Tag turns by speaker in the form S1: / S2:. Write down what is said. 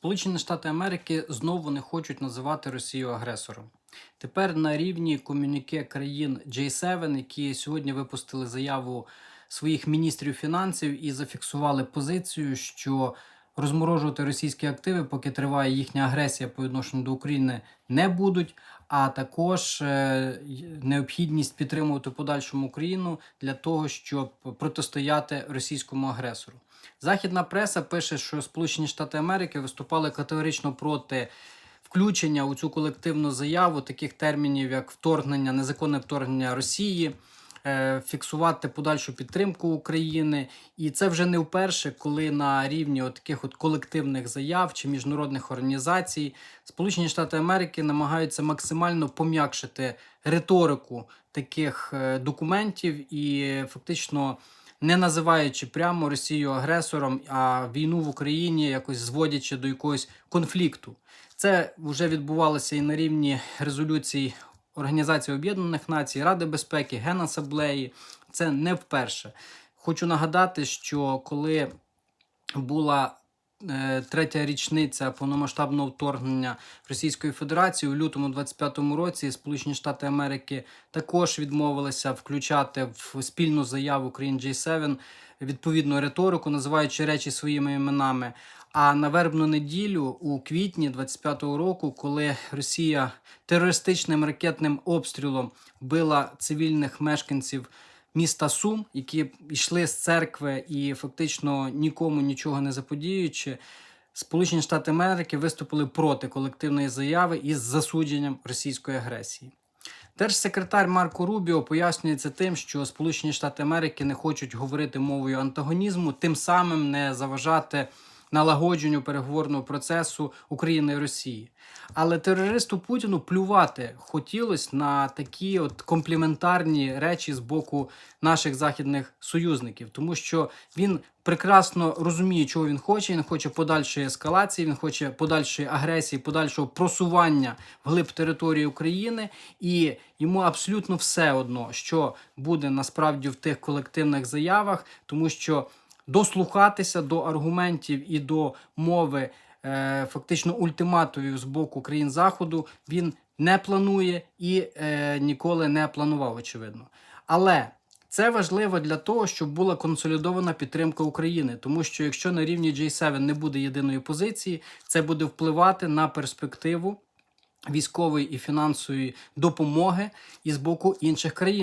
S1: Сполучені Штати Америки знову не хочуть називати Росію агресором. Тепер на рівні комюніке країн J7, які сьогодні випустили заяву своїх міністрів фінансів і зафіксували позицію, що розморожувати російські активи, поки триває їхня агресія по відношенню до України, не будуть. А також е, необхідність підтримувати подальшому Україну для того, щоб протистояти російському агресору. Західна преса пише, що Сполучені Штати Америки виступали категорично проти включення у цю колективну заяву таких термінів, як вторгнення, незаконне вторгнення Росії, фіксувати подальшу підтримку України. І це вже не вперше, коли на рівні от таких от колективних заяв чи міжнародних організацій Сполучені Штати Америки намагаються максимально пом'якшити риторику таких е, документів і фактично не називаючи прямо Росію агресором, а війну в Україні якось зводячи до якогось конфлікту. Це вже відбувалося і на рівні резолюцій Організації Об'єднаних Націй, Ради безпеки, Генасаблеї. Це не вперше. Хочу нагадати, що коли була е, третя річниця повномасштабного вторгнення Російської Федерації у лютому 25-му році Сполучені Штати Америки також відмовилися включати в спільну заяву країн G7 відповідну риторику, називаючи речі своїми іменами. А на вербну неділю у квітні 25-го року, коли Росія терористичним ракетним обстрілом била цивільних мешканців міста Сум, які йшли з церкви і фактично нікому нічого не заподіючи, Сполучені Штати Америки виступили проти колективної заяви із засудженням російської агресії. Держсекретар Марко Рубіо пояснює це тим, що Сполучені Штати Америки не хочуть говорити мовою антагонізму, тим самим не заважати налагодженню переговорного процесу України і Росії. Але терористу Путіну плювати хотілося на такі от компліментарні речі з боку наших західних союзників, тому що він прекрасно розуміє, чого він хоче. Він хоче подальшої ескалації, він хоче подальшої агресії, подальшого просування вглиб території України, і йому абсолютно все одно, що буде насправді в тих колективних заявах, тому що дослухатися до аргументів і до мови е, фактично ультиматумів з боку країн Заходу він не планує і е, ніколи не планував, очевидно. Але це важливо для того, щоб була консолідована підтримка України, тому що якщо на рівні J7 не буде єдиної позиції, це буде впливати на перспективу військової і фінансової допомоги із боку інших країн.